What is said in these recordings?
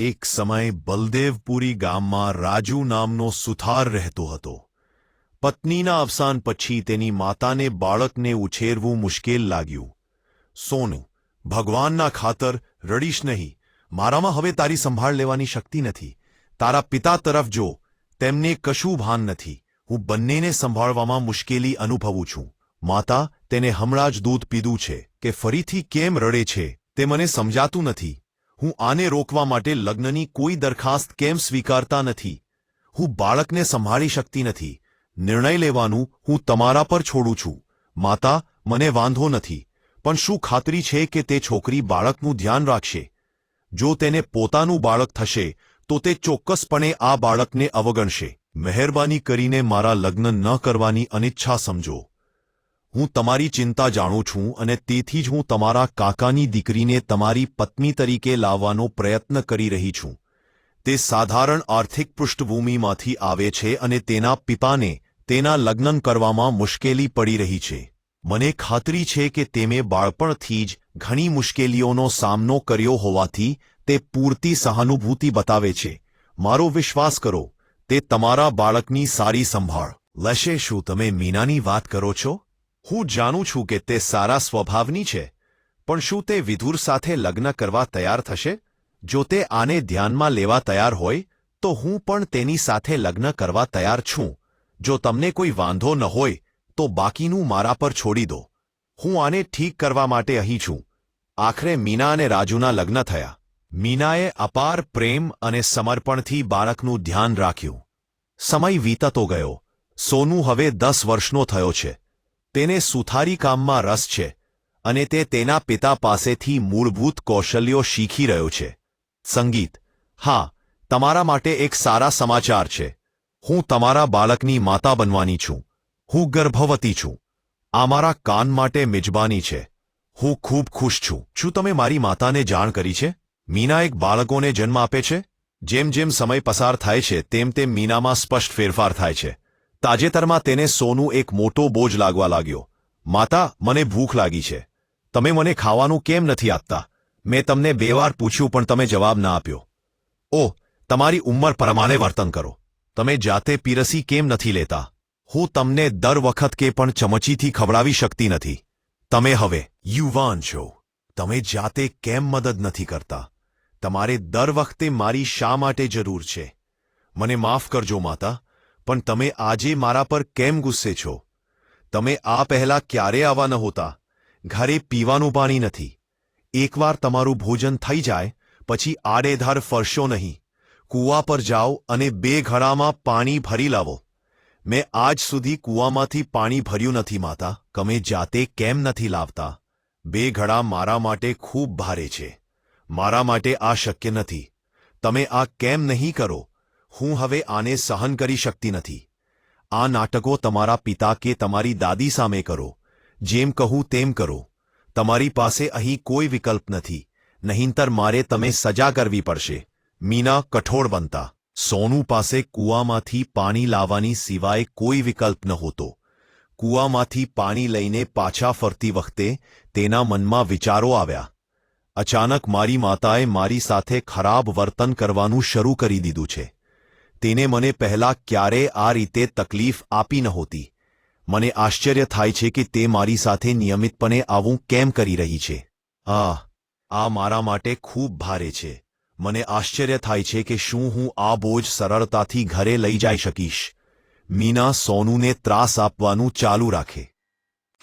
એક સમય બલદેવપુરી ગામમાં રાજુ નામનો સુથાર રહેતો હતો. પત્નીના અવસાન પછી તેની માતાને બાળકને ઉછેરવું મુશ્કેલ લાગ્યું. સોનું, ભગવાનના ખાતર રડીશ નહીં, મારામાં હવે તારી સંભાળ લેવાની શક્તિ નથી. તારા પિતા તરફ જો, તેમને કશું ભાન નથી. હું બંનેને સંભાળવામાં મુશ્કેલી અનુભવું છું. માતા, તેને હમણાં જ દૂધ પીધું છે કે ફરીથી કેમ રડે છે, તે મને સમજાતું નથી. હું આને રોકવા માટે લગ્નની કોઈ દરખાસ્ત કેમ સ્વીકારતા નથી? હું બાળકને સંભાળી શકતી નથી. નિર્ણય લેવાનું હું તમારા પર છોડું છું. માતા, મને વાંધો નથી. પણ શું ખાતરી છે કે તે છોકરી બાળકનું ધ્યાન રાખશે? જો તેને પોતાનું બાળક થશે, તો તે ચોક્કસપણે આ બાળકને અવગણશે. મહેરબાની કરીને મારા લગ્ન ન કરવાની અનિચ્છા સમજો. હું તમારી ચિંતા જાણું છું અને તેથી જ હું તમારા કાકાની દીકરીને તમારી પત્ની તરીકે લાવવાનો પ્રયત્ન કરી રહી છું. તે સાધારણ આર્થિક પૃષ્ઠભૂમિમાંથી આવે છે અને તેના પિતાને તેના લગ્ન કરવામાં મુશ્કેલી પડી રહી છે. મને ખાતરી છે કે તેમે બાળપણથી જ ઘણી મુશ્કેલીઓનો સામનો કર્યો હોવાથી તે પૂરતી સહાનુભૂતિ બતાવે છે. મારો વિશ્વાસ કરો, તે તમારા બાળકની સારી સંભાળ. લેશે શું તમે મીનાની વાત કરો છો? હું જાણું છું કે તે સારા સ્વભાવની છે, પણ શું તે વિધુર સાથે લગ્ન કરવા તૈયાર થશે? જો તે આને ધ્યાનમાં લેવા તૈયાર હોય, તો હું પણ તેની સાથે લગ્ન કરવા તૈયાર છું. જો તમને કોઈ વાંધો ન હોય, તો બાકીનું મારા પર છોડી દો. હું આને ઠીક કરવા માટે અહીં છું. આખરે મીના અને રાજુના લગ્ન થયા. મીનાએ અપાર પ્રેમ અને સમર્પણથી બાળકનું ધ્યાન રાખ્યું. સમય વીતતો ગયો. સોનુ હવે દસ વર્ષનો થયો છે. તેને સુથારી કામમાં રસ છે અને તે તેના પિતા પાસેથી મૂળભૂત કૌશલ્યો શીખી રહ્યો છે. સંગીત. હા, તમારા માટે એક સારા સમાચાર છે. હું તમારા બાળકની માતા બનવાની છું. હું ગર્ભવતી છું. આ મારા કાન માટે મિજબાની છે. હું ખૂબ ખુશ છું. શું તમે મારી માતાને જાણ કરી છે? મીના એક બાળકોને જન્મ આપે છે? જેમ જેમ સમય પસાર થાય છે, તેમ તેમ મીનામાં સ્પષ્ટ ફેરફાર થાય છે. તાજેતરમાં તેને સોનું એક મોટો બોજ લાગવા લાગ્યો. માતા, મને ભૂખ લાગી છે. તમે મને ખાવાનું કેમ નથી આપતા? મેં તમને બે વાર પૂછ્યું પણ તમે જવાબ ના આપ્યો. ઓહ, તમારી ઉંમર પ્રમાણે વર્તન કરો. તમે જાતે પીરસી કેમ નથી લેતા? હું તમને દર વખત કે પણ ચમચીથી ખવડાવી શકતી નથી. તમે હવે યુવાન છો. તમે જાતે કેમ મદદ નથી કરતા? તમારે દર વખતે મારી શા માટે જરૂર છે? મને માફ કરજો, માતા. પણ તમે આજે મારા પર કેમ ગુસ્સે છો? તમે આ પહેલા ક્યારે આવા નહોતા ઘરે પીવાનું પાણી નથી. એકવાર તમારું ભોજન થઈ જાય, પછી આડેધાર ફરશો નહીં. કૂવા પર જાઓ અને બે ઘડામાં પાણી ભરી લાવો. મેં આજ સુધી કૂવામાંથી પાણી ભર્યું નથી માતા. તમે જાતે કેમ નથી લાવતા? બે ઘડા મારા માટે ખૂબ ભારે છે. મારા માટે આ શક્ય નથી. તમે આ કેમ નહીં કરો? હું હવે આને સહન કરી શકતી નથી. આ નાટકો તમારા પિતા કે તમારી દાદી સામે કરો. જેમ કહું તેમ કરો. તમારી પાસે અહીં કોઈ વિકલ્પ નથી. નહીંતર મારે તમે સજા કરવી પડશે. મીના કઠોળ બનતા. સોનુ પાસે કૂવામાંથી પાણી લાવવાની સિવાય કોઈ વિકલ્પ નહોતો કૂવામાંથી પાણી લઈને પાછા ફરતી વખતે તેના મનમાં વિચારો આવ્યા. અચાનક મારી માતાએ મારી સાથે ખરાબ વર્તન કરવાનું શરૂ કરી દીધું છે. તેને મને પહેલા ક્યારે આ રીતે તકલીફ આપી નહોતી મને આશ્ચર્ય થાય છે કે તે મારી સાથે નિયમિતપણે આવું કેમ કરી રહી છે. આ આ મારા માટે ખૂબ ભારે છે. મને આશ્ચર્ય થાય છે કે શું હું આ બોજ સરળતાથી ઘરે લઈ જઈ શકીશ. મીના સોનુને ત્રાસ આપવાનું ચાલુ રાખે.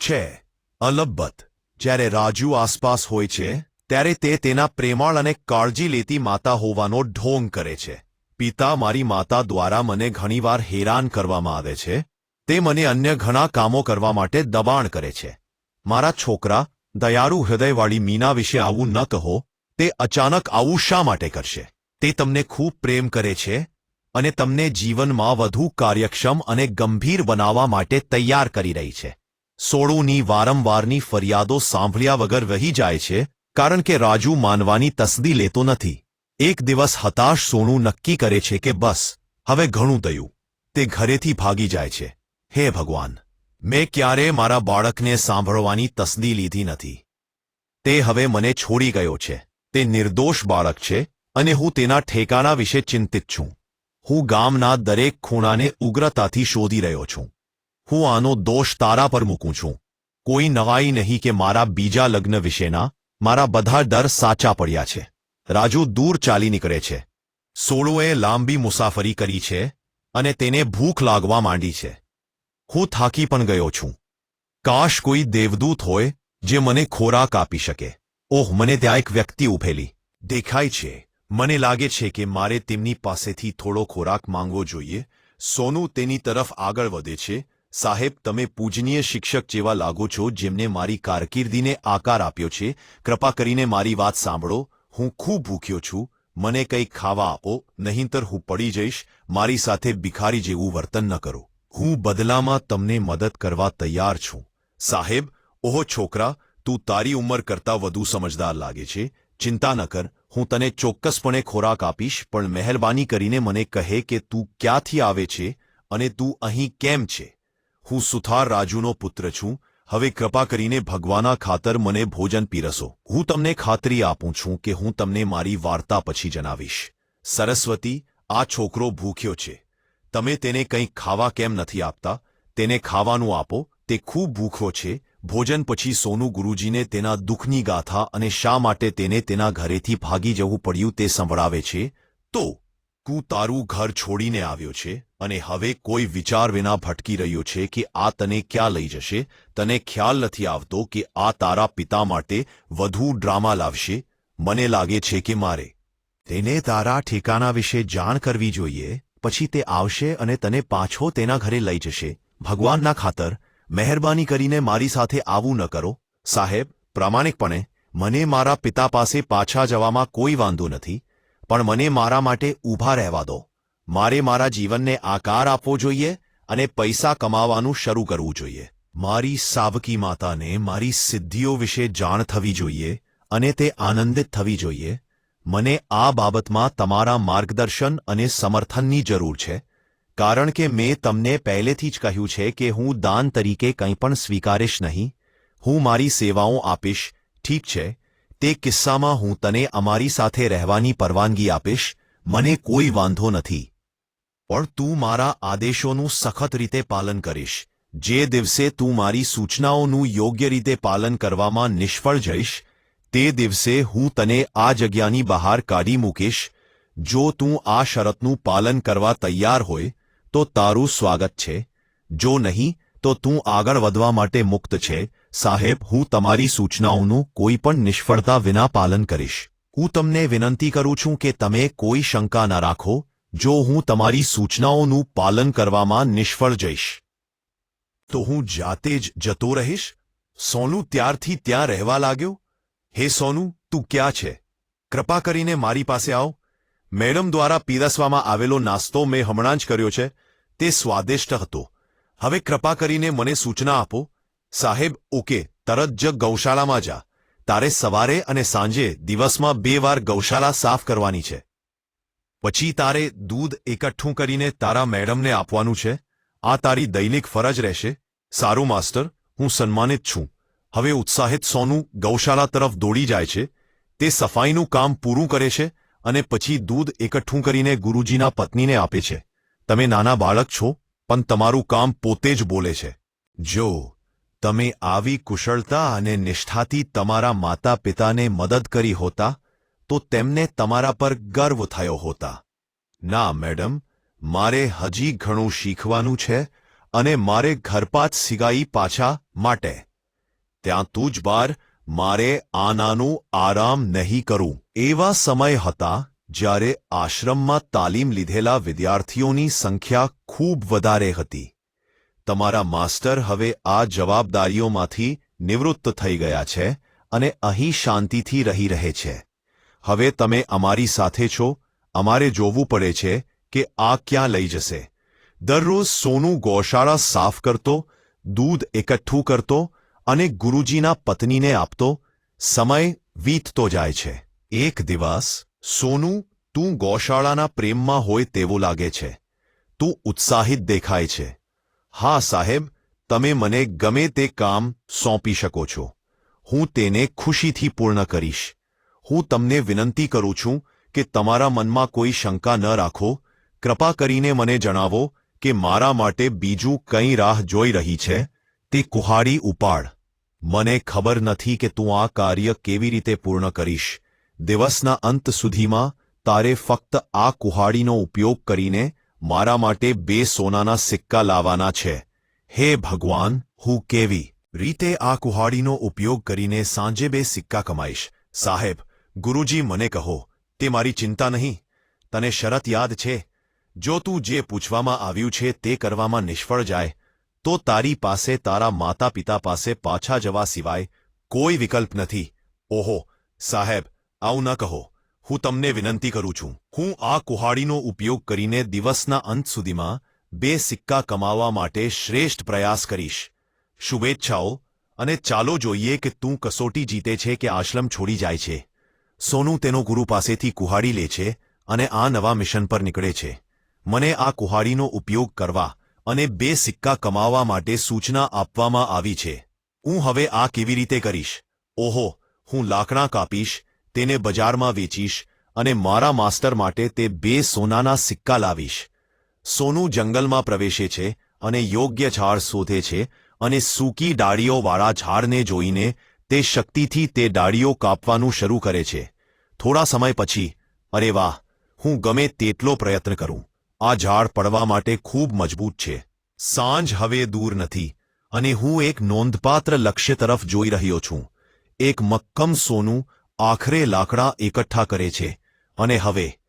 છે અલબત્ત જ્યારે રાજુ આસપાસ હોય છે ત્યારે તે તેના પ્રેમાળ અને કાળજી લેતી માતા હોવાનો ઢોંગ કરે છે. પિતા મારી માતા દ્વારા મને ઘણીવાર હેરાન કરવામાં આવે છે. તે મને અન્ય ઘણા કામો કરવા માટે દબાણ કરે છે. મારા છોકરા, દયાળુ હૃદયવાળી મીના વિશે આવું ન કહો. તે અચાનક આવું શા માટે કરશે? તે તમને ખૂબ પ્રેમ કરે છે અને તમને જીવનમાં વધુ કાર્યક્ષમ અને ગંભીર બનાવવા માટે તૈયાર કરી રહી છે. સોળુની વારંવારની ફરિયાદો સાંભળ્યા વગર વહી જાય છે, કારણ કે રાજુ માનવાની તસદી લેતો નથી. એક દિવસ હતાશ સોનું નક્કી કરે છે કે બસ, હવે ઘણું થયું તે ઘરેથી ભાગી જાય છે. હે ભગવાન, મેં ક્યારે મારા બાળકને સાંભળવાની તસદી લીધી નથી. તે હવે મને છોડી ગયો છે. તે નિર્દોષ બાળક છે અને હું તેના ઠેકાણા વિશે ચિંતિત છું. હું ગામના દરેક ખૂણાને ઉગ્રતાથી શોધી રહ્યો છું. હું આનો દોષ તારા પર મૂકું છું. કોઈ નવાઈ નહીં કે મારા બીજા લગ્ન વિશેના મારા બધા ડર સાચા પડ્યા છે. રાજુ દૂર ચાલી નીકળે છે. સોળુએ લાંબી મુસાફરી કરી છે અને તેને ભૂખ લાગવા માંડી છે. હું થાકી પણ ગયો છું. કાશ કોઈ દેવદૂત હોય જે મને ખોરાક આપી શકે. ઓહ, મને ત્યાં એક વ્યક્તિ ઉભેલી. દેખાય છે. મને લાગે છે કે મારે તેમની પાસેથી થોડો ખોરાક માંગવો જોઈએ. સોનું તેની તરફ આગળ વધે છે. સાહેબ, તમે પૂજનીય શિક્ષક જેવા લાગો છો જેમને મારી કારકિર્દીને આકાર આપ્યો છે. કૃપા કરીને મારી વાત સાંભળો. હું ખૂબ ભૂખ્યો છું, મને કંઈક ખાવા આપો, નહીંતર હું પડી જઈશ, મારી સાથે ભિખારી જેવું વર્તન ન કરો. હું બદલામાં તમને મદદ કરવા તૈયાર છું. સાહેબ, ઓહો છોકરા, તું તારી ઉંમર કરતાં વધુ સમજદાર લાગે છે. ચિંતા ન કર, હું તને ચોક્કસપણે ખોરાક આપીશ, પણ મહેરબાની કરીને મને કહે કે તું ક્યાંથી આવે છે અને તું અહીં કેમ છે? હું સુથાર રાજુનો પુત્ર છું હવે કૃપા કરીને ભગવાના ખાતર મને ભોજન પીરસો. હું તમને ખાતરી આપું છું કે હું તમને મારી વાર્તા પછી જણાવીશ. સરસ્વતી, આ છોકરો ભૂખ્યો છે. તમે તેને કંઈક ખાવા કેમ નથી આપતા? તેને ખાવાનું આપો, તે ખૂબ ભૂખ્યો છે. ભોજન પછી સોનુ ગુરુજીને તેના દુઃખની ગાથા અને શા માટે તેને તેના ઘરેથી ભાગી જવું પડ્યું તે સંભળાવે છે? તો તું તારું ઘર છોડીને આવ્યો છે અને હવે કોઈ વિચાર વિના ભટકી રહ્યો છે કે આ તને ક્યાં લઈ જશે? તને ખ્યાલ નથી આવતો કે આ તારા પિતા માટે વધુ ડ્રામા લાવશે? મને લાગે છે કે મારે તેને તારા ઠેકાણા વિશે જાણ કરવી જોઈએ, પછી તે આવશે અને તને પાછો તેના ઘરે લઈ જશે. ભગવાનના ખાતર, મહેરબાની કરીને મારી સાથે આવું ન કરો. સાહેબ, પ્રામાણિકપણે, મને મારા પિતા પાસે પાછા જવામાં કોઈ વાંધો નથી. પણ મને મારા માટે ઊભા રહેવા દો. મારે મારા જીવનને આકાર આપવો જોઈએ અને પૈસા કમાવાનું શરૂ કરવું જોઈએ. મારી સાવકી માતાને મારી સિદ્ધિઓ વિશે જાણ થવી જોઈએ અને તે આનંદિત થવી જોઈએ. મને આ બાબતમાં તમારા માર્ગદર્શન અને સમર્થનની જરૂર છે, કારણ કે મેં તમને પહેલેથી જ કહ્યું છે કે હું દાન તરીકે કંઈ પણ સ્વીકારીશ નહીં. હું મારી સેવાઓ આપીશ, ઠીક છે? તે કિસ્સામાં હું તને અમારી સાથે રહેવાની પરવાનગી આપીશ, મને કોઈ વાંધો નથી. પણ તું મારા આદેશોનું સખત રીતે પાલન કરીશ. જે દિવસે તું મારી સૂચનાઓનું યોગ્ય રીતે પાલન કરવામાં નિષ્ફળ જઈશ, તે દિવસે હું તને આ જગ્યાની બહાર કાઢી મૂકીશ. જો તું આ શરતનું પાલન કરવા તૈયાર હોય, તો તારું સ્વાગત છે. જો નહીં, તો તું આગળ વધવા માટે મુક્ત છે. સાહેબ, હું તમારી સૂચનાઓનું કોઈ પણ નિષ્ફળતા વિના પાલન કરીશ. હું તમને વિનંતી કરું છું કે તમે કોઈ શંકા ન રાખો, જો હું તમારી સૂચનાઓનું પાલન કરવામાં નિષ્ફળ જઈશ. તો હું જાતે જ જતો રહીશ? સોનું ત્યારથી ત્યાં રહેવા લાગ્યો? હે સોનું, તું ક્યાં છે? કૃપા કરીને મારી પાસે આવ. મેડમ દ્વારા પીરસવામાં આવેલો નાસ્તો મેં હમણાં જ કર્યો છે. તે સ્વાદિષ્ટ હતો. હવે કૃપા કરીને મને સૂચના આપો સાહેબ, ઓકે, તરત જ ગૌશાળામાં જા. તારે સવારે અને સાંજે દિવસમાં બે વાર ગૌશાળા સાફ કરવાની છે. પછી તારે દૂધ એકઠું કરીને તારા મેડમને આપવાનું છે. આ તારી દૈનિક ફરજ રહેશે. સારું, માસ્ટર, હું સન્માનિત છું. હવે ઉત્સાહિત સોનું ગૌશાળા તરફ દોડી જાય છે. તે સફાઈનું કામ પૂરું કરે છે અને પછી દૂધ એકઠું કરીને ગુરુજીના પત્નીને આપે છે. તમે નાના બાળક છો, પણ તમારું કામ પોતે જ બોલે છે. જો તમે આવી કુશળતા અને નિષ્ઠાથી તમારા માતા પિતાને મદદ કરી હોતા, તો તેમને તમારા પર ગર્વ થયો હોતા. ના, મેડમ, મારે હજી ઘણું શીખવાનું છે અને મારે ઘરપાત સિગાઈ પાછા માટે. ત્યાં તું જ બાર, મારે આનાનું આરામ નહીં કરું. એવા સમય હતા જ્યારે આશ્રમમાં તાલીમ લીધેલા વિદ્યાર્થીઓની સંખ્યા ખૂબ વધારે હતી. તમારા માસ્ટર હવે આ જવાબદારીઓમાંથી નિવૃત્ત થઈ ગયા છે અને અહીં શાંતિથી રહી રહે છે. હવે તમે અમારી સાથે છો, અમારે જોવું પડે છે કે આ ક્યાં લઈ જશે. દરરોજ સોનું ગૌશાળા સાફ કરતો, દૂધ એકઠું કરતો અને ગુરુજીના પત્નીને આપતો, સમય વીતતો જાય છે. એક દિવસ સોનું તું ગૌશાળાના પ્રેમમાં હોય તેવું લાગે છે. તું ઉત્સાહિત દેખાય છે. હા, સાહેબ, તમે મને ગમે તે કામ સોંપી શકો છો. હું તેને ખુશીથી પૂર્ણ કરીશ. હું તમને વિનંતી કરું છું કે તમારા મનમાં કોઈ શંકા ન રાખો. કૃપા કરીને મને જણાવો કે મારા માટે બીજું કંઈ રાહ જોઈ રહી છે? તે કુહાડી ઉપાડ. મને ખબર નથી કે તું આ કાર્ય કેવી રીતે પૂર્ણ કરીશ. દિવસના અંત સુધીમાં તારે ફક્ત આ કુહાડીનો ઉપયોગ કરીને મારા માટે બે સોનાના સિક્કા લાવવાના છે. હે ભગવાન, હું કેવી રીતે આ કુહાડીનો ઉપયોગ કરીને સાંજે બે સિક્કા કમાઈશ? સાહેબ, ગુરુજી મને કહો, તે મારી ચિંતા નહીં. તને શરત યાદ છે? જો તું જે પૂછવામાં આવ્યું છે તે કરવામાં નિષ્ફળ જાય, તો તારી પાસે તારા માતા પિતા પાસે પાછા જવા સિવાય કોઈ વિકલ્પ નથી. ઓહો, સાહેબ, આવું ન કહો. હું તમને વિનંતી કરું છું. હું આ કુહાડીનો ઉપયોગ કરીને દિવસના અંત સુધીમાં બે સિક્કા કમાવા માટે શ્રેષ્ઠ પ્રયાસ કરીશ. શુભેચ્છાઓ અને ચાલો જોઈએ કે તું કસોટી જીતે છે કે આશ્રમ છોડી જાય છે. સોનું તેનો ગુરુ પાસેથી કુહાડી લે છે અને આ નવા મિશન પર નીકળે છે. મને આ કુહાડીનો ઉપયોગ કરવા અને બે સિક્કા કમાવા માટે સૂચના આપવામાં આવી છે. હું હવે આ કેવી રીતે કરીશ? ઓહો, હું લાકડા કાપીશ તેને બજારમાં વેચીશ અને મારા માસ્ટર માટે તે બે સોનાના સિક્કા લાવીશ. સોનું જંગલમાં પ્રવેશે છે અને યોગ્ય ઝાડ શોધે છે અને સૂકી ડાળીઓવાળા ઝાડને જોઈને તે શક્તિથી તે ડાળીઓ કાપવાનું શરૂ કરે છે. થોડા સમય પછી, અરે વાહ, હું ગમે તેટલો પ્રયત્ન કરું. આ ઝાડ પડવા માટે ખૂબ મજબૂત છે. સાંજ હવે દૂર નથી અને હું એક નોંધપાત્ર લક્ષ્ય તરફ જોઈ રહ્યો છું. એક મક્કમ સોનું આખરે લાકડા એકઠા કરે છે અને હવે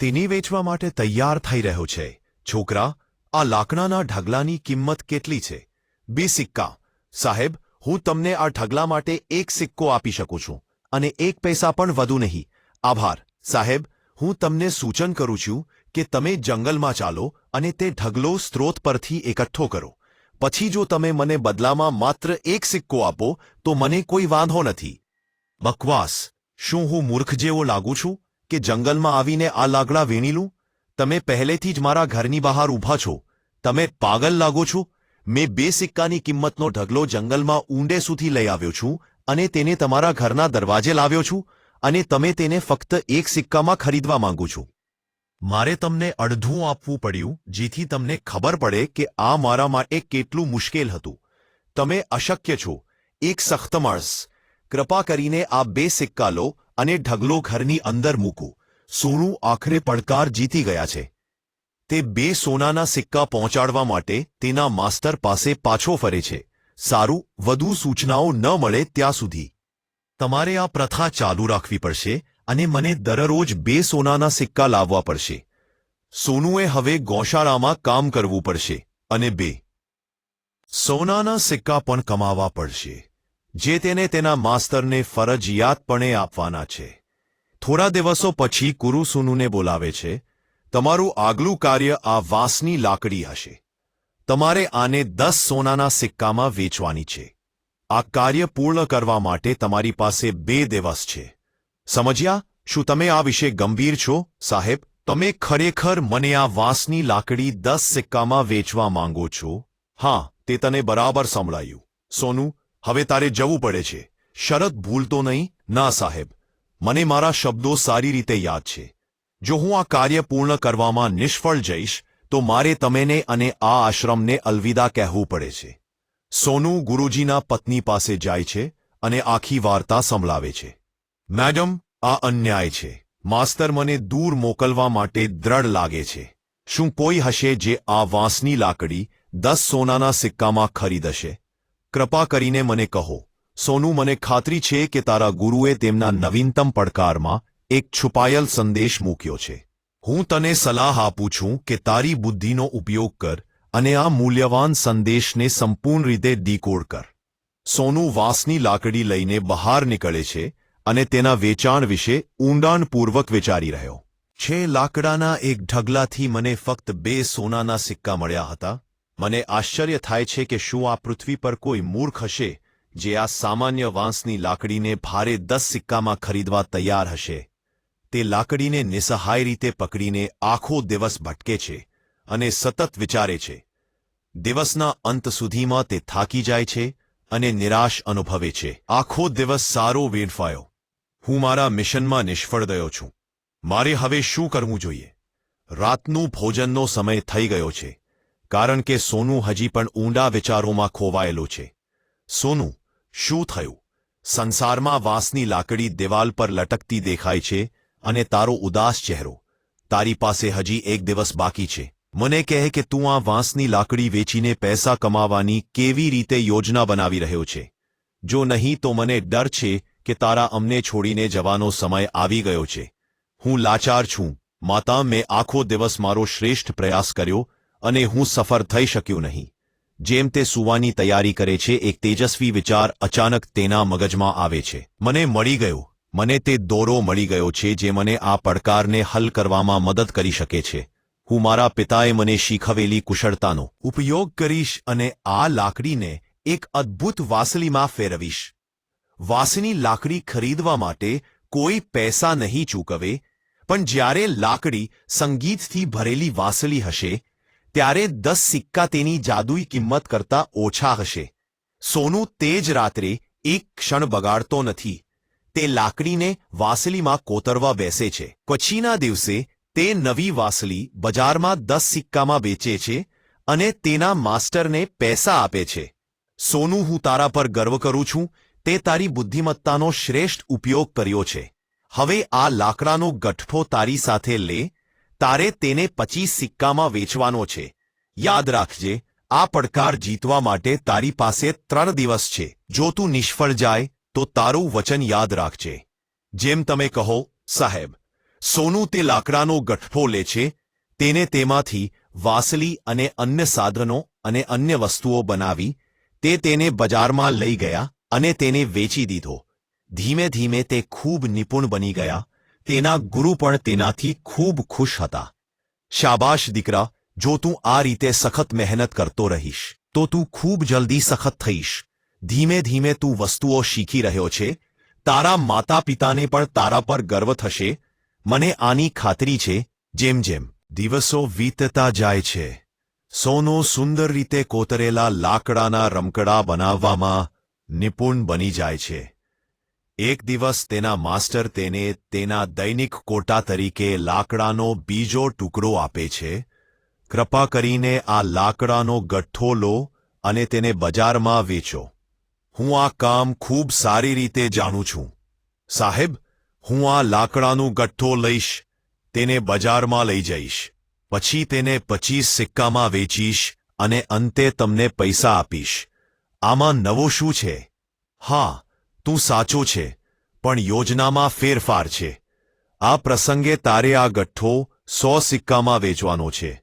તેની વેચવા માટે તૈયાર થઈ રહ્યો છે. છોકરા, આ લાકડાના ઢગલાની કિંમત કેટલી છે? બે સિક્કા. સાહેબ, હું તમને આ ઢગલા માટે એક સિક્કો આપી શકું છું અને એક પૈસા પણ વધુ નહીં. આભાર. સાહેબ, હું તમને સૂચન કરું છું કે તમે જંગલમાં ચાલો અને તે ઢગલો સ્ત્રોત પરથી એકઠો કરો. પછી જો તમે મને બદલામાં માત્ર એક સિક્કો આપો, તો મને કોઈ વાંધો નથી. બકવાસ, શું હું મૂર્ખ જેવો લાગુ છું કે જંગલમાં આવીને આ લાકડા વીણી લઉં? તમે પહેલેથી જ મારા ઘરની બહાર ઊભા છો. તમે પાગલ લાગો છો. મેં બે સિક્કાની કિંમતનો ઢગલો જંગલમાં ઊંડે સુધી લઈ આવ્યો છું અને તેને તમારા ઘરના દરવાજે લાવ્યો છું અને તમે તેને ફક્ત એક સિક્કામાં ખરીદવા માંગુ છું. મારે તમને અડધું આપવું પડ્યું, જેથી તમને ખબર પડે કે આ મારા માટે કેટલું મુશ્કેલ હતું. તમે અશક્ય છો. એક સખ્ત માણસ. કૃપા કરીને આ બે સિક્કા લો અને ઢગલો ઘરની અંદર મૂકો. સોનું આખરે પડકાર જીતી ગયા છે. તે બે સોનાના સિક્કા પહોંચાડવા માટે તેના માસ્તર પાસે પાછો ફરે છે. સારું, વધુ સૂચનાઓ ન મળે ત્યાં સુધી. તમારે આ પ્રથા ચાલુ રાખવી પડશે અને મને દરરોજ બે સોનાના સિક્કા લાવવા પડશે. સોનુએ હવે ગૌશાળામાં કામ કરવું પડશે અને બે. સોનાના સિક્કા પણ કમાવા પડશે. જે તેને તેના માસ્તરને ફરજિયાતપણે આપવાના છે. થોડા દિવસો પછી કુરુસુનુને બોલાવે છે, તમારું આગલું કાર્ય આ વાંસની લાકડી હશે. તમારે આને દસ સોનાના સિક્કામાં વેચવાની છે. આ કાર્ય પૂર્ણ કરવા માટે તમારી પાસે બે દિવસ છે. સમજ્યા? શું તમે આ વિશે ગંભીર છો? સાહેબ, તમે ખરેખર મને આ વાંસની લાકડી દસ સિક્કામાં વેચવા માંગો છો? હા, તે તને બરાબર સંભળાયું. સોનું હવે તારે જવું પડે છે. શરત ભૂલતો નહીં. ના, સાહેબ. મને મારા શબ્દો સારી રીતે યાદ છે. જો હું આ કાર્ય પૂર્ણ કરવામાં નિષ્ફળ જઈશ, તો મારે તમેને અને આ આશ્રમને અલવિદા કહેવું પડે છે. સોનું ગુરુજીના પત્ની પાસે જાય છે અને આખી વાર્તા સંભળાવે છે. મેડમ, આ અન્યાય છે. માસ્તર મને દૂર મોકલવા માટે દ્રઢ લાગે છે. શું કોઈ હશે જે આ વાંસની લાકડી દસ સોનાના સિક્કામાં ખરીદશે? કૃપા કરીને મને કહો. સોનું, મને ખાતરી છે કે તારા ગુરુએ તેમના નવીનતમ પડકારમાં એક છુપાયેલ સંદેશ મૂક્યો છે. હું તને સલાહ આપું છું કે તારી બુદ્ધિનો ઉપયોગ કર અને આ મૂલ્યવાન સંદેશને સંપૂર્ણ રીતે ડીકોડ કર. સોનું વાંસની લાકડી લઈને બહાર નીકળે છે અને તેના વેચાણ વિશે ઊંડાણપૂર્વક વિચારી રહ્યો. છે લાકડાના એક ઢગલાથી મને ફક્ત બે સોનાના સિક્કા મળ્યા હતા. મને આશ્ચર્ય થાય છે કે શું આ પૃથ્વી પર કોઈ મૂર્ખ હશે, જે આ સામાન્ય વાંસની લાકડીને ભારે દસ સિક્કામાં ખરીદવા તૈયાર હશે. તે લાકડીને નિસહાય રીતે પકડીને આખો દિવસ ભટકે છે અને સતત વિચારે છે. દિવસના અંત સુધીમાં તે થાકી જાય છે અને નિરાશ અનુભવે છે. આખો દિવસ સારો વેડફાયો. હું મારા મિશનમાં નિષ્ફળ ગયો છું. મારે હવે શું કરવું જોઈએ? રાતનું ભોજનનો સમય થઈ ગયો છે. કારણ કે સોનું હજી પણ ઊંડા વિચારોમાં ખોવાયેલો છે. સોનું, શું થયું? સંસારમાં વાંસની લાકડી દિવાલ પર લટકતી દેખાય છે અને તારો ઉદાસ ચહેરો. તારી પાસે હજી એક દિવસ બાકી છે. મને કહે કે તું આ વાંસની લાકડી વેચીને પૈસા કમાવાની કેવી રીતે યોજના બનાવી રહ્યો છે. જો નહીં તો મને ડર છે કે તારા અમને છોડીને જવાનો સમય આવી ગયો છે. હું લાચાર છું. માતા, મેં આખો દિવસ મારો શ્રેષ્ઠ પ્રયાસ કર્યો અને હું સફળ થઈ શક્યો નહીં. જેમ તે સુવાની તૈયારી કરે છે, એક તેજસ્વી વિચાર અચાનક તેના મગજમાં આવે છે. મને મળી ગયો. મને તે દોરો મળી ગયો છે જે મને આ પડકારને હલ કરવામાં મદદ કરી શકે છે. હું મારા પિતાએ મને શીખવેલી કુશળતાનો ઉપયોગ કરીશ અને આ લાકડીને એક અદ્ભુત વાસલીમાં ફેરવીશ. વાંસની લાકડી ખરીદવા માટે કોઈ પૈસા નહીં ચૂકવે, પણ જ્યારે લાકડી સંગીતથી ભરેલી વાસલી હશે ત્યારે દસ સિક્કા તેની જાદુઈ કિંમત કરતાં ઓછા હશે. સોનું તે જ રાત્રે એક ક્ષણ બગાડતો નથી. તે લાકડીને વાસલીમાં કોતરવા બેસે છે. પછીના દિવસે તે નવી વાસલી બજારમાં દસ સિક્કામાં વેચે છે અને તેના માસ્ટરને પૈસા આપે છે. સોનું હું તારા પર ગર્વ કરું છું. તે તારી બુદ્ધિમત્તાનો શ્રેષ્ઠ ઉપયોગ કર્યો છે. હવે આ લાકડાનો ગઠ્ઠો તારી સાથે લે તારે તેને પચીસ સિક્કામાં વેચવાનો છે. યાદ રાખજે, આ પડકાર જીતવા માટે તારી પાસે ત્રણ દિવસ છે. જો તું નિષ્ફળ જાય, તો તારું વચન યાદ રાખજે. જેમ તમે કહો, સાહેબ, સોનું તે લાકડાનો ગઠ્ઠો લે છે. તેને તેમાંથી વાસલી અને અન્ય સાધનો અને અન્ય વસ્તુઓ બનાવી, તે તેને બજારમાં લઈ ગયા અને તેને વેચી દીધો. ધીમે ધીમે તે ખૂબ નિપુણ બની ગયા તેના ગુરુ પણ તેનાથી ખૂબ ખુશ હતા. શાબાશ દીકરા, જો તું આ રીતે સખત મહેનત કરતો રહીશ, તો તું ખૂબ જલ્દી સખત થઈશ. ધીમે ધીમે તું વસ્તુઓ શીખી રહ્યો છે. તારા માતા પિતાને પણ તારા પર ગર્વ થશે. મને આની ખાતરી છે, જેમ જેમ દિવસો વીતતા જાય છે. સોનો સુંદર રીતે કોતરેલા લાકડાના રમકડા બનાવવામાં નિપુણ બની જાય છે. એક દિવસ તેના માસ્ટર તેને તેના દૈનિક કોટા તરીકે લાકડાનો બીજો ટુકડો આપે છે. કૃપા કરીને આ લાકડાનો ગઠ્ઠો લો અને તેને બજારમાં વેચો. હું આ કામ ખૂબ સારી રીતે જાણું છું. સાહેબ, હું આ લાકડાનું ગઠ્ઠો લઈશ, તેને બજારમાં લઈ જઈશ, પછી તેને પચીસ સિક્કામાં વેચીશ અને અંતે તમને પૈસા આપીશ. આમાં નવો શું છે? હા તું સાચો છે, પણ યોજનામાં ફેરફાર છે. આ પ્રસંગે તારે આ ગઠ્ઠો સો સિક્કામાં વેચવાનો છે.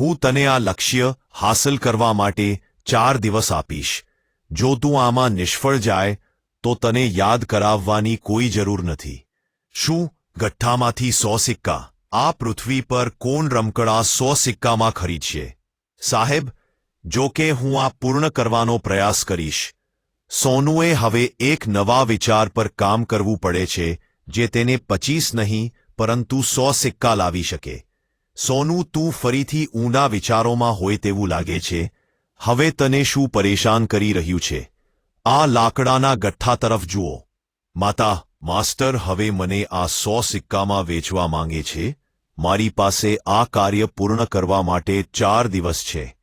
હું તને આ લક્ષ્ય હાંસલ કરવા માટે ચાર દિવસ આપીશ. જો તું આમાં નિષ્ફળ જાય, તો તને યાદ કરાવવાની કોઈ જરૂર નથી. શું? ગઠ્ઠામાંથી સો સિક્કા. આ પૃથ્વી પર કોણ રમકડા સો સિક્કામાં ખરીદશે? સાહેબ, જો કે હું આ પૂર્ણ કરવાનો પ્રયાસ કરીશ. સોનુએ હવે એક નવા વિચાર પર કામ કરવું પડે છે, જે તેને પચીસ નહીં, પરંતુ સો સિક્કા લાવી શકે. સોનું, તું ફરીથી ઊંડા વિચારોમાં હોય તેવું લાગે છે. હવે તને શું પરેશાન કરી રહ્યું છે? આ લાકડાના ગઠ્ઠા તરફ જુઓ. માતા, માસ્ટર હવે મને આ સો સિક્કામાં વેચવા માંગે છે. મારી પાસે આ કાર્ય પૂર્ણ કરવા માટે ચાર દિવસ છે.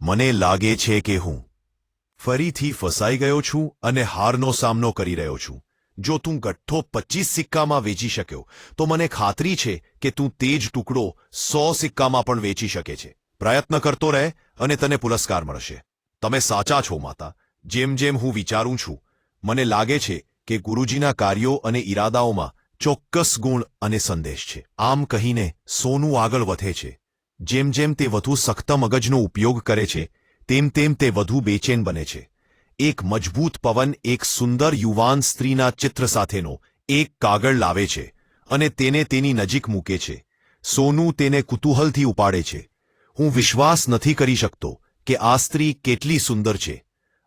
મને લાગે છે કે હું ફરીથી ફસાઈ ગયો છું અને હારનો સામનો કરી રહ્યો છું. જો તું ગઠ્ઠો પચીસ સિક્કામાં વેચી શક્યો, તો મને ખાતરી છે કે તું તે જ ટુકડો સો સિક્કામાં પણ વેચી શકે છે. પ્રયત્ન કરતો રહે અને તને પુરસ્કાર મળશે. તમે સાચા છો, માતા. જેમ જેમ હું વિચારું છું, મને લાગે છે કે ગુરુજીના કાર્યો અને ઈરાદાઓમાં ચોક્કસ ગુણ અને સંદેશ છે. આમ કહીને સોનું આગળ વધે છે. જેમ જેમ તે વધુ સખ્ત મગજનો ઉપયોગ કરે છે તેમ તેમ તે વધુ બેચેન બને છે. એક મજબૂત પવન એક સુંદર યુવાન સ્ત્રીના ચિત્ર સાથેનો એક કાગળ લાવે છે અને તેને તેની નજીક મૂકે છે. સોનું તેને કુતૂહલથી ઉપાડે છે. હું વિશ્વાસ નથી કરી શકતો કે આ સ્ત્રી કેટલી સુંદર છે.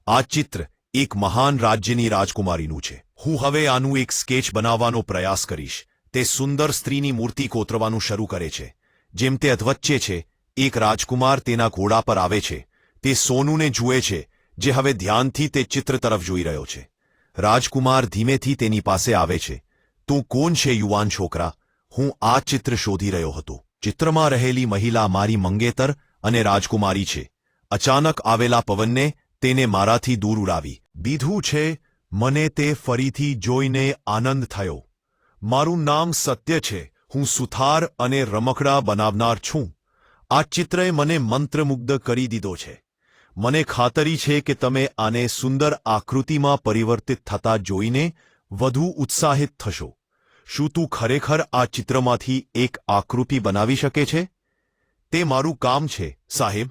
આ ચિત્ર એક મહાન રાજ્યની રાજકુમારીનું છે. હું હવે આનું એક સ્કેચ બનાવવાનો પ્રયાસ કરીશ. તે સુંદર સ્ત્રીની મૂર્તિ કોતરવાનું શરૂ કરે છે. જેમ તે અધવચ્ચે છે, એક રાજકુમાર તેના ઘોડા પર આવે છે. તે સોનુને જુએ છે, જે હવે ધ્યાનથી તે ચિત્ર તરફ જોઈ રહ્યો છે. રાજકુમાર ધીમેથી તેની પાસે આવે છે. તું કોણ છે, યુવાન છોકરા? હું આ ચિત્ર શોધી રહ્યો હતો. ચિત્રમાં રહેલી મહિલા મારી મંગેતર અને રાજકુમારી છે. અચાનક આવેલા પવનને તેને મારાથી દૂર ઉડાવી. બીધું છે, મને તે ફરીથી જોઈને આનંદ થયો. મારું નામ સત્ય છે. હું સુથાર અને રમકડા બનાવનાર છું. આ ચિત્રએ મને મંત્રમુગ્ધ કરી દીધો છે. મને ખાતરી છે કે તમે આને સુંદર આકૃતિમાં પરિવર્તિત થતા જોઈને વધુ ઉત્સાહિત થશો. શું તું ખરેખર આ ચિત્રમાંથી એક આકૃતિ બનાવી શકે છે? તે મારું કામ છે, સાહેબ.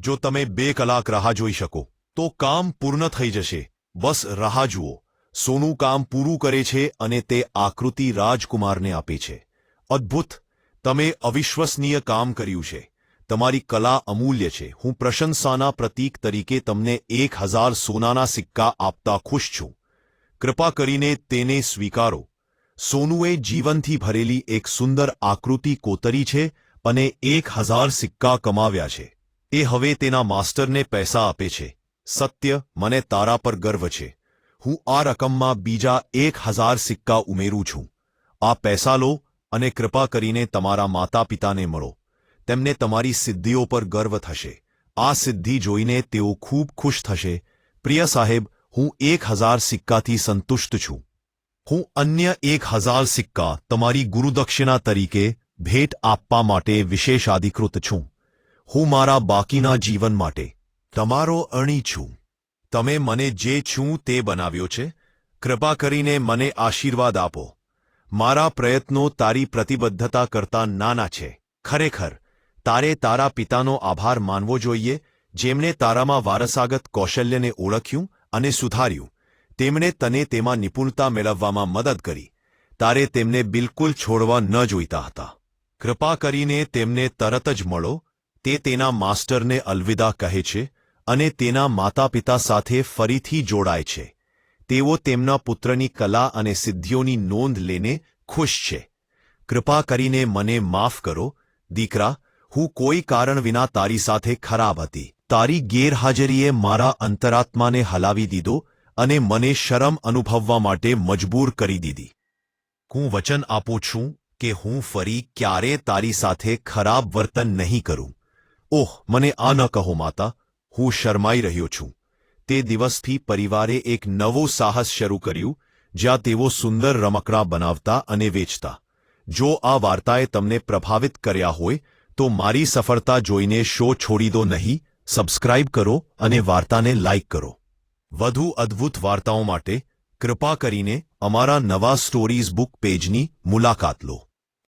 જો તમે બે કલાક રાહ જોઈ શકો, તો કામ પૂર્ણ થઈ જશે. બસ રાહ જુઓ. સોનું કામ પૂરું કરે છે અને તે આકૃતિ રાજકુમારને આપે છે. અદ્ભુત! તમે અવિશ્વસનીય કામ કર્યું છે. તમારી કલા અમૂલ્ય છે. હું પ્રશંસાના પ્રતીક તરીકે તમને એક હજાર સોનાના સિક્કા આપતા ખુશ છું. કૃપા કરીને તેને સ્વીકારો. સોનુએ જીવનથી ભરેલી એક સુંદર આકૃતિ કોતરી છે અને એક હજાર સિક્કા કમાવ્યા છે. એ હવે તેના માસ્ટરને પૈસા આપે છે. સત્ય મને તારા પર ગર્વ છે. હું આ રકમમાં બીજા એક હજાર સિક્કા ઉમેરું છું. આ પૈસા લો અને કૃપા કરીને તમારા માતા પિતાને મળો. તેમને તમારી સિદ્ધિઓ પર ગર્વ થશે. આ સિદ્ધિ જોઈને તેઓ ખૂબ ખુશ થશે. પ્રિય સાહેબ, હું એક હજાર સિક્કાથી સંતુષ્ટ છું. હું અન્ય એક હજાર સિક્કા તમારી ગુરુદક્ષિણા તરીકે ભેટ આપવા માટે વિશેષ અધિકૃત છું. હું મારા બાકીના જીવન માટે તમારો અણી છું. તમે મને જે છું તે બનાવ્યો છે. કૃપા કરીને મને આશીર્વાદ આપો. મારા પ્રયત્નો તારી પ્રતિબદ્ધતા કરતા નાના છે. ખરેખર તારે તારા પિતાનો આભાર માનવો જોઈએ, જેમણે તારામાં વારસાગત કૌશલ્યને ઓળખ્યું અને સુધાર્યું. તેમણે તને તેમાં નિપુણતા મેળવવામાં મદદ કરી. તારે તેમને બિલકુલ છોડવા ન જોઈતા હતા. કૃપા કરીને તેમને તરત જ મળો. તે તેના માસ્ટરને અલવિદા કહે છે અને તેના માતાપિતા સાથે ફરીથી જોડાય છે. તેઓ તેમના પુત્રની કલા અને સિદ્ધિઓની નોંધ લઈને ખુશ છે. કૃપા કરીને મને માફ કરો. દીકરા હું કોઈ કારણ વિના તારી સાથે ખરાબ હતી. તારી ગેરહાજરીએ મારા અંતરાત્માને હલાવી દીધો અને મને શરમ અનુભવવા માટે મજબૂર કરી દીધી. હું વચન આપું છું કે હું ફરી ક્યારે તારી સાથે ખરાબ વર્તન નહીં કરું. ઓહ, મને આ ન કહો માતા, હું શરમાઈ રહ્યો છું. તે દિવસથી પરિવારે એક નવો સાહસ શરૂ કર્યું, જ્યાં તેઓ સુંદર રમકડાં બનાવતા અને વેચતા. જો આ વાર્તાએ તમને પ્રભાવિત કર્યા હોય તો મારી સફળતા જોઈને શો છોડી દો નહીં? સબસ્ક્રાઇબ કરો અને વાર્તાને લાઇક કરો. વધુ અદ્ભુત વાર્તાઓ માટે કૃપા કરીને અમારા નવા સ્ટોરીઝ બુક પેજની મુલાકાત લો.